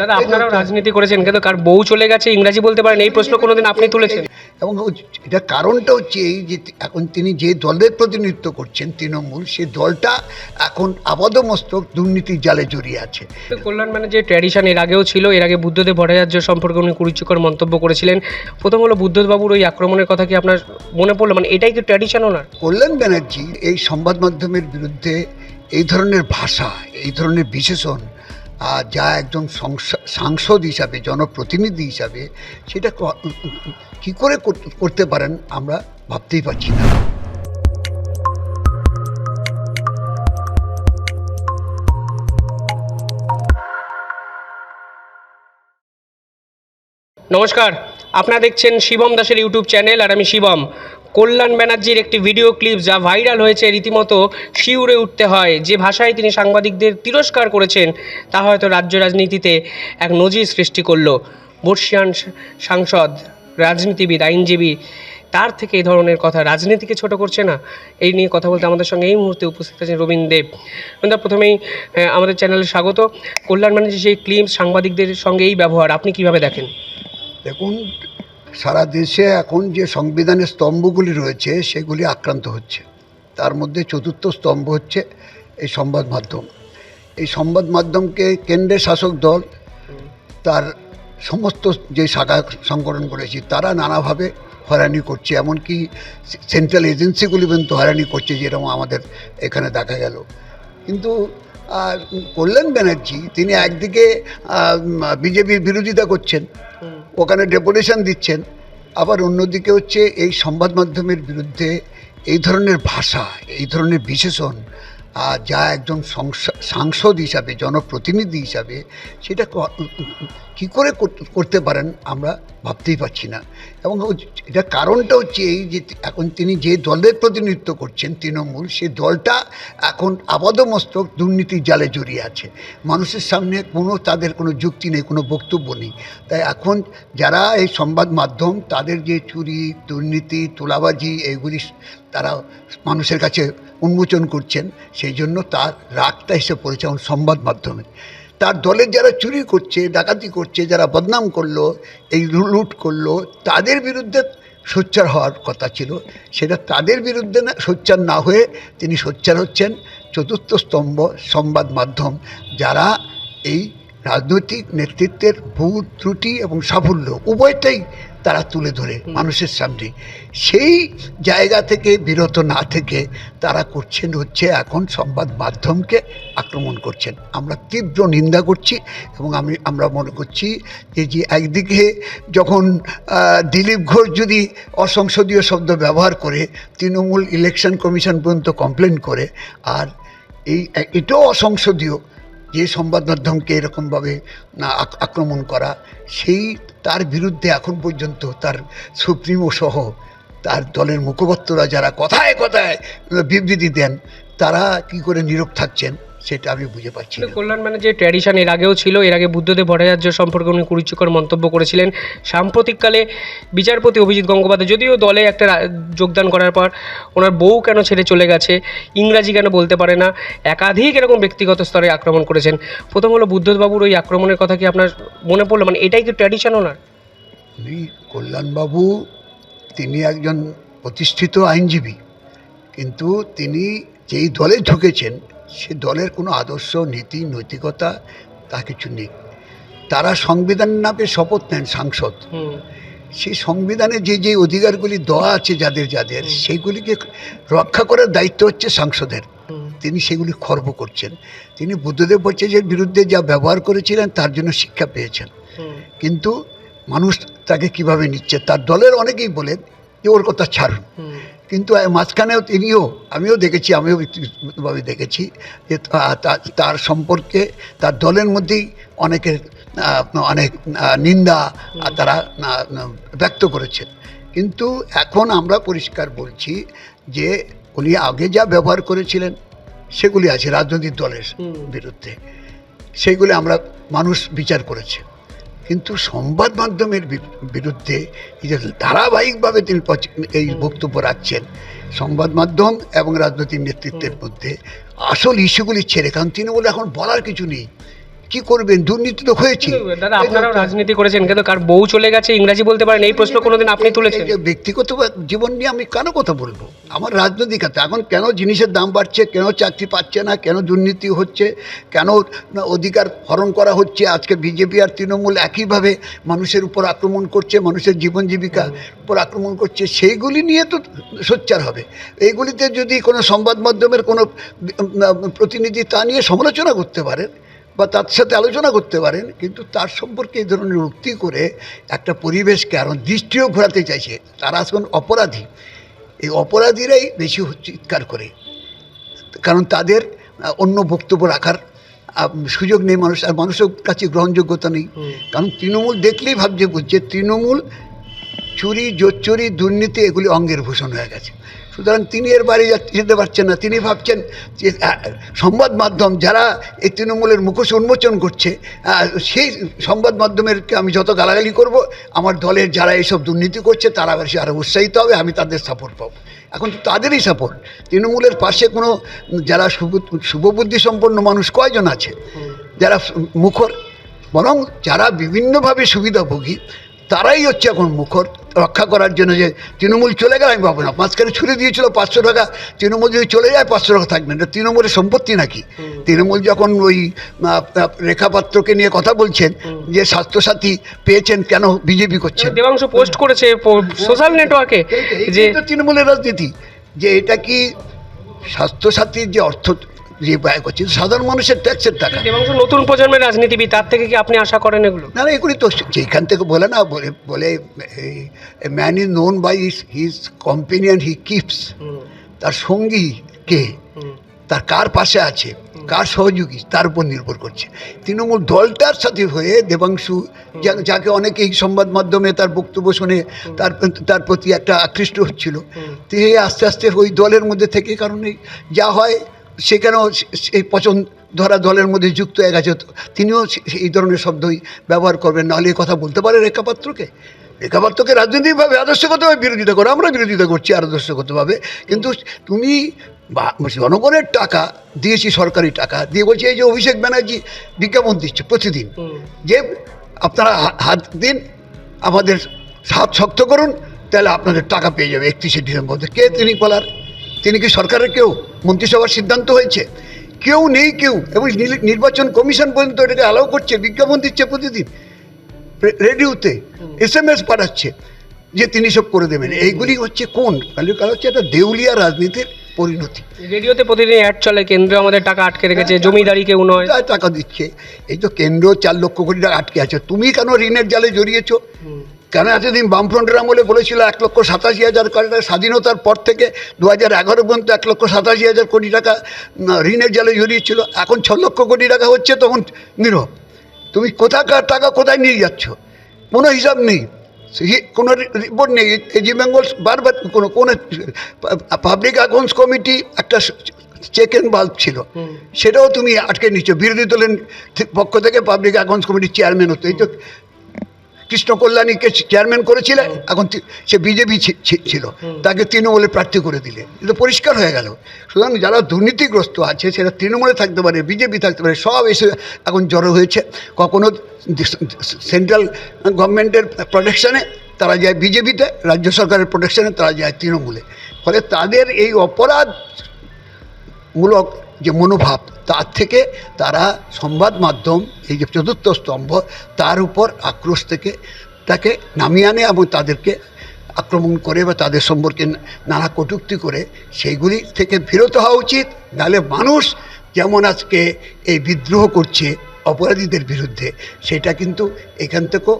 দাদা আপনারাও রাজনীতি করেছেন কিন্তু কার বউ চলে গেছে ইংরাজি বলতে পারেন এই প্রশ্ন কোনোদিন আপনি তুলেছেন? এবং এটা কারণটা হচ্ছে এই যে এখন তিনি যে দলের প্রতিনিধিত্ব করছেন তৃণমূল সেই দলটা এখন আপাদমস্তক দুর্নীতির জালে জড়িয়ে আছে। কল্যাণ মানে যে ট্র্যাডিশন এর আগেও ছিল এর আগে বুদ্ধদেব ভট্টাচার্য সম্পর্কে উনি কুরুচিকর মন্তব্য করেছিলেন। প্রথম হলো বুদ্ধবাবুর ওই আক্রমণের কথা কি আপনার মনে পড়ল? মানে এটাই কি ট্র্যাডিশন ওনার? কল্যাণ ব্যানার্জি এই সংবাদ মাধ্যমের বিরুদ্ধে এই ধরনের ভাষা এই ধরনের বিশেষণ যা একজন সংসা- সাংসদ হিসাবে, জনপ্রতিনিধি হিসাবে সেটা কি করে, করতে পারেন আমরা ভাবতেই পারছি না। নমস্কার, আপনারা দেখছেন শিবম দাসের ইউটিউব চ্যানেল আর আমি শিবম। কল্যাণ ব্যানার্জির একটি ভিডিও ক্লিপ যা ভাইরাল হয়েছে রীতিমতো শিউরে উঠতে হয়। যে ভাষায় তিনি সাংবাদিকদের তিরস্কার করেছেন, তা হয়তো রাজ্য রাজনীতিতে এক নজির সৃষ্টি করল। বর্ষিয়ান সাংসদ, রাজনীতিবিদ, আইনজীবী, তার থেকে এই ধরনের কথা রাজনীতিকে ছোট করছে না। এই নিয়ে কথা বলতে আমাদের সঙ্গে এই মুহূর্তে উপস্থিত আছেন রবীন দেব। রবীন্দ্র প্রথমেই আমাদের চ্যানেলে স্বাগত। কল্যাণ ব্যানার্জি সেই ক্লিপ সাংবাদিকদের সঙ্গে এই ব্যবহার, আপনি কীভাবে দেখেন? দেখুন সারা দেশে এখন যে সংবিধানের স্তম্ভগুলি রয়েছে, সেগুলি আক্রান্ত হচ্ছে। তার মধ্যে চতুর্থ স্তম্ভ হচ্ছে এই সংবাদ মাধ্যম। এই সংবাদ মাধ্যমকে কেন্দ্রের শাসক দল তার সমস্ত যে শাখা সংগঠন করেছে, তারা নানাভাবে হয়রানি করছে। এমনকি সেন্ট্রাল এজেন্সিগুলি পর্যন্ত হয়রানি করছে, যেরকম আমাদের এখানে দেখা গেল। কিন্তু আর কল্যাণ ব্যানার্জি, তিনি একদিকে বিজেপির বিরোধিতা করছেন। ওখানে ডেপুটেশন দিচ্ছেন। আবার অন্যদিকে হচ্ছে এই সংবাদ মাধ্যমের বিরুদ্ধে এই ধরনের ভাষা, এই ধরনের বিশেষণ যা একজন সাংসদ হিসাবে, জনপ্রতিনিধি হিসাবে, সেটা ক- করে করতে পারেন আমরা ভাবতেই পারছি না। এবং এটা কারণটা হচ্ছে এই যে, এখন তিনি যে দলের প্রতিনিধিত্ব করছেন তৃণমূল সেই দলটা এখন আপাদমস্তক দুর্নীতির জালে জড়িয়ে আছে। মানুষের সামনে কোনো, তাদের কোনো যুক্তি নেই, কোনো বক্তব্য নেই। তাই এখন যারা এই সংবাদ মাধ্যম, তাদের যে চুরি, দুর্নীতি, তোলাবাজি এগুলি তারা মানুষের কাছে উন্মোচন করছেন, সেই জন্য তার রাগটা এসে পড়েছে এখন সংবাদ মাধ্যমে। তার দলের যারা চুরি করছে, ডাকাতি করছে, যারা বদনাম করল, এই লুট করল, তাদের বিরুদ্ধে সোচ্চার হওয়ার কথা ছিল। সেটা তাদের বিরুদ্ধে না, সোচ্চার না হয়ে তিনি সোচ্চার হচ্ছেন। চতুর্থ স্তম্ভ সংবাদ মাধ্যম, যারা এই রাজনৈতিক নেতৃত্বের ভুল ত্রুটি এবং সাফল্য উভয়টাই তারা তুলে ধরে মানুষের সামনে। সেই জায়গা থেকে বিরত না থেকে তারা করছেন হচ্ছে এখন সংবাদ মাধ্যমকে আক্রমণ করছেন। আমরা তীব্র নিন্দা করছি এবং আমি আমরা মনে করছি যে যে একদিকে যখন দিলীপ ঘোষ যদি অসংসদীয় শব্দ ব্যবহার করে তৃণমূল ইলেকশন কমিশন পর্যন্ত কমপ্লেন করে আর এই এটাও অসংসদীয় যে সংবাদ মাধ্যমকে এরকমভাবে আক্রমণ করা, সেই তার বিরুদ্ধে এখন পর্যন্ত তার সুপ্রিমো সহ তার দলের মুখপাত্ররা যারা কথায় কথায় বিবৃতি দেন, তারা কি করে নীরব থাকছেন? সেটা আমি বুঝে পাচ্ছি না। কল্যাণ মানে যে ট্র্যাডিশন এর আগেও ছিল এর আগে বুদ্ধদেব ভট্টাচার্য সম্পর্কে উনি কুরুচিকর মন্তব্য করেছিলেন। সাম্প্রতিককালে বিচারপতি অভিজিৎ গঙ্গোপাধ্যায় যদিও দলে একটা যোগদান করার পর ওনার বউ কেন ছেড়ে চলে গেছে ইংরাজি কেন বলতে পারে না একাধিক এরকম ব্যক্তিগত স্তরে আক্রমণ করেছেন। প্রথম হলো বুদ্ধবাবুর ওই আক্রমণের কথা কি আপনার মনে পড়ল? মানে এটাই কি ট্র্যাডিশন ওনার? কল্যাণবাবু তিনি একজন প্রতিষ্ঠিত আইনজীবী কিন্তু তিনি যেই দলে ঢুকেছেন সে দলের কোনো আদর্শ নীতি নৈতিকতা তা কিছু নেই। তারা সংবিধান নামে শপথ নেন সাংসদ। সেই সংবিধানে যে যে অধিকারগুলি দেওয়া আছে যাদের যাদের সেইগুলিকে রক্ষা করার দায়িত্ব হচ্ছে সাংসদের। তিনি সেগুলি খর্ব করছেন। তিনি বুদ্ধদেব ভট্টাচার্যের বিরুদ্ধে যা ব্যবহার করেছিলেন তার জন্য শিক্ষা পেয়েছেন। কিন্তু মানুষ তাকে কীভাবে নিচ্ছে? তার দলের অনেকেই বলেন যে ওর কথা ছাড়ুন। কিন্তু মাঝখানেও তিনিও আমিও দেখেছি আমিও ব্যক্তিগতভাবে দেখেছি যে তার সম্পর্কে তার দলের মধ্যেই অনেকের অনেক নিন্দা তারা ব্যক্ত করেছেন। কিন্তু এখন আমরা পরিষ্কার বলছি যে উনি আগে যা ব্যবহার করেছিলেন সেগুলি আছে রাজনৈতিক দলের বিরুদ্ধে। সেইগুলি আমরা মানুষ বিচার করেছে। কিন্তু সংবাদ মাধ্যমের বিরুদ্ধে এই যে ধারাবাহিকভাবে তিনি এই বক্তব্য রাখছেন, সংবাদ মাধ্যম এবং রাজনৈতিক নেতৃত্বের মধ্যে আসল ইস্যুগুলি ছেড়ে কারণ তৃণমূল এখন বলার কিছু নেই। কি করবেন? দুর্নীতি তো হয়েছে। দাদা আপনারাও রাজনীতি করেছেন কিন্তু কার বউ চলে গেছে ইংরাজি বলতে পারেন এই প্রশ্ন কোনোদিন আপনি তুলেছেন? ব্যক্তিগত জীবন নিয়ে আমি কেন কথা বলব? আমার রাজনৈতিক এখন কেন জিনিসের দাম বাড়ছে কেন চাকরি পাচ্ছে না কেন দুর্নীতি হচ্ছে কেন অধিকার হরণ করা হচ্ছে? আজকে বিজেপি আর তৃণমূল একইভাবে মানুষের উপর আক্রমণ করছে মানুষের জীবন জীবিকা উপর আক্রমণ করছে। সেইগুলি নিয়ে তো সোচ্চার হবে। এইগুলিতে যদি কোনো সংবাদ মাধ্যমের কোনো প্রতিনিধি তা নিয়ে সমালোচনা করতে পারেন বা তার সাথে আলোচনা করতে পারেন কিন্তু তার সম্পর্কে এই ধরনের উক্তি করে একটা পরিবেশকে আরও দৃষ্টিও ঘোরাতে চাইছে। তারা এখন অপরাধী। এই অপরাধীরাই বেশি চিৎকার করে। কারণ তাদের অন্য বক্তব্য রাখার সুযোগ নেই মানুষ আর মানুষের কাছে গ্রহণযোগ্যতা নেই। কারণ তৃণমূল দেখলেই ভাবছে বুঝছে তৃণমূল চুরি জোচ্চুরি দুর্নীতি এগুলি অঙ্গের ভূষণ হয়ে গেছে। সুতরাং তিনি এর যা- যেতে পারছেন না। তিনি ভাবছেন যে সংবাদ মাধ্যম যারা এই তৃণমূলের মুখোশ উন্মোচন করছে সেই সংবাদ মাধ্যমেরকে আমি যত গালাগালি করব, আমার দলের যারা এইসব দুর্নীতি করছে, তারা বেশি আরও উৎসাহিত হবে, আমি তাদের সাপোর্ট পাবো। এখন তাদেরই সাপোর্ট তৃণমূলের পাশে কোনো, যারা শুভ শুভবুদ্ধি সম্পন্ন মানুষ কয়জন আছে? যারা মুখর। বরং যারা বিভিন্নভাবে সুবিধাভোগী তারাই হচ্ছে এখন মুখর রক্ষা করার জন্য যে তৃণমূল চলে গেল আমি ভাবো না। মাঝখানে ছুড়ে দিয়েছিল পাঁচশো টাকা তৃণমূল যদি চলে যায় পাঁচশো টাকা থাকবে না। তৃণমূলের সম্পত্তি নাকি? তৃণমূল যখন ওই রেখাপাত্রকে নিয়ে কথা বলছেন যে স্বাস্থ্যসাথী পেয়েছেন কেন বিজেপি করছেন? দেবাংশু পোস্ট করেছে সোশ্যাল নেটওয়ার্কে যে যে তৃণমূলের রাজনীতি। যে এটা কি স্বাস্থ্যসাথীর যে অর্থ যে ব্যয় করছে সাধারণ মানুষের ট্যাক্সের টাকা। দেবাংশু নতুন প্রজন্মের রাজনীতিবিদ তার থেকে কি আপনি আশা করেন এগুলো? না না এগুলি তো যেখান থেকে বলে না বলে বলে man is known by his his companion he keeps তার সঙ্গী কে? তার কার পাশে আছে? কার সহযোগী? তার উপর নির্ভর করছে। তৃণমূল দলটার সাথে হয়ে দেবাংশু যাকে অনেকেই সংবাদ মাধ্যমে তার বক্তব্য শুনে তার তার প্রতি একটা আকৃষ্ট হচ্ছিল। তিনি আস্তে আস্তে ওই দলের মধ্যে থেকে কারণ এই যা হয় সেখানেও সেই পছন্দ ধরা দলের মধ্যে যুক্ত গেছে। তো তিনিও এই ধরনের শব্দই ব্যবহার করবেন। নাহলে এই কথা বলতে পারে রেখাপাত্রকে রেখাপাত্রকে রাজনৈতিকভাবে আদর্শগতভাবে বিরোধিতা করো। আমরা বিরোধিতা করছি আদর্শগতভাবে। কিন্তু তুমি জনগণের টাকা দিয়েছি সরকারি টাকা। দিয়ে বলছি এই যে অভিষেক ব্যানার্জি বিজ্ঞাপন দিচ্ছে প্রতিদিন। যে আপনারা হাত দিন আমাদের হাত শক্ত করুন তাহলে আপনাদের টাকা পেয়ে যাবে একত্রিশে ডিসেম্বর। কে তিনি বলার? তিনি কি সরকারের কেউ? মন্ত্রিসভার সিদ্ধান্ত হয়েছে? কেউ নেই কেউ। এবং নির্বাচন কমিশন পর্যন্ত এটাকে অ্যালাউ করছে বিজ্ঞাপন দিচ্ছে প্রতিদিন। রেডিওতে এস এম এস পাঠাচ্ছে যে তিনি সব করে দেবেন। এইগুলি হচ্ছে কোন? কালী কাল হচ্ছে একটা দেউলিয়া রাজনীতির পরিণতি। রেডিওতে প্রতিদিন অ্যাড চলে কেন্দ্র আমাদের টাকা আটকে রেখেছে জমিদারি কেউ নয়। টাকা দিচ্ছে। এই তো কেন্দ্র চার লক্ষ কোটি টাকা আটকে আছে। তুমি কেন ঋণের জালে জড়িয়েছো? কেন এতদিন বামফ্রন্টের আমলে বলেছিল এক লক্ষ সাতাশি হাজার কোটি টাকা স্বাধীনতার পর থেকে দু হাজার এগারো পর্যন্ত এক লক্ষ সাতাশি হাজার কোটি টাকা ঋণের জালে জড়িয়েছিল এখন ছ লক্ষ কোটি টাকা হচ্ছে তখন নীরব। তুমি কোথাকার টাকা কোথায় নিয়ে যাচ্ছ? কোনো হিসাব নেই। কোনো রিপোর্ট নেই। এজি বেঙ্গল বারবার কোনো কোনো পাবলিক অ্যাকাউন্টস কমিটি একটা চেক অ্যান্ড বাল্ব ছিল। সেটাও তুমি আটকে নিচ্ছ বিরোধী দলের পক্ষ থেকে পাবলিক অ্যাকাউন্টস কমিটির চেয়ারম্যান হতো। এই তো কৃষ্ণ কল্যাণীকে চেয়ারম্যান করেছিলে এখন সে বিজেপি ছিল। তাকে তৃণমূলে প্রার্থী করে দিলে। এটা পরিষ্কার হয়ে গেল। সুতরাং যারা দুর্নীতিগ্রস্ত আছে সেটা তৃণমূলে থাকতে পারে বিজেপি থাকতে পারে সব এসে এখন জড়ো হয়েছে। কখনো সেন্ট্রাল গভর্নমেন্টের প্রোটেকশনে তারা যায় বিজেপিতে রাজ্য সরকারের প্রোটেকশনে তারা যায় তৃণমূলে। ফলে তাদের এই অপরাধ মূলক যে মনোভাব, তার থেকে তারা সংবাদ মাধ্যম, এই যে চতুর্থ স্তম্ভ, তার উপর আক্রোশ থেকে তাকে নামিয়ে আনে এবং তাদেরকে আক্রমণ করে বা তাদের সম্পর্কে নানা কটূক্তি করে, সেইগুলি থেকে বিরত হওয়া উচিত। নাহলে মানুষ যেমন আজকে এই বিদ্রোহ করছে অপরাধীদের বিরুদ্ধে, সেটা কিন্তু এখান থেকেও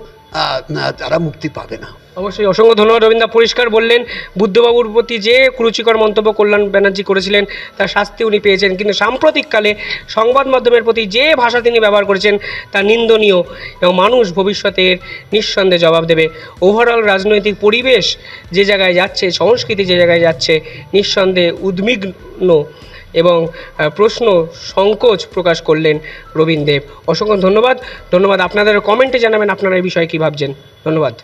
তারা মুক্তি পাবে না। অবশ্যই অসংখ্য ধন্যবাদ রবীন্দ্র পরিষ্কার বললেন, বুদ্ধবাবুর প্রতি যে কুরুচিকর মন্তব্য কল্যাণ ব্যানার্জি করেছিলেন, তার শাস্তি উনি পেয়েছেন। কিন্তু সাম্প্রতিককালে সংবাদ মাধ্যমের প্রতি যে ভাষা তিনি ব্যবহার করেছেন, তা নিন্দনীয় এবং মানুষ ভবিষ্যতের নিঃসন্দেহে জবাব দেবে। ওভারঅল রাজনৈতিক পরিবেশ যে জায়গায় যাচ্ছে, সংস্কৃতি যে জায়গায় যাচ্ছে, নিঃসন্দেহে উদ্বিগ্ন এবং প্রশ্ন সংকোচ প্রকাশ করলেন রবীন দেব। অসংখ্য ধন্যবাদ। ধন্যবাদ। আপনাদের কমেন্টে জানাবেন আপনারা এই বিষয়ে কী ভাবছেন। ধন্যবাদ।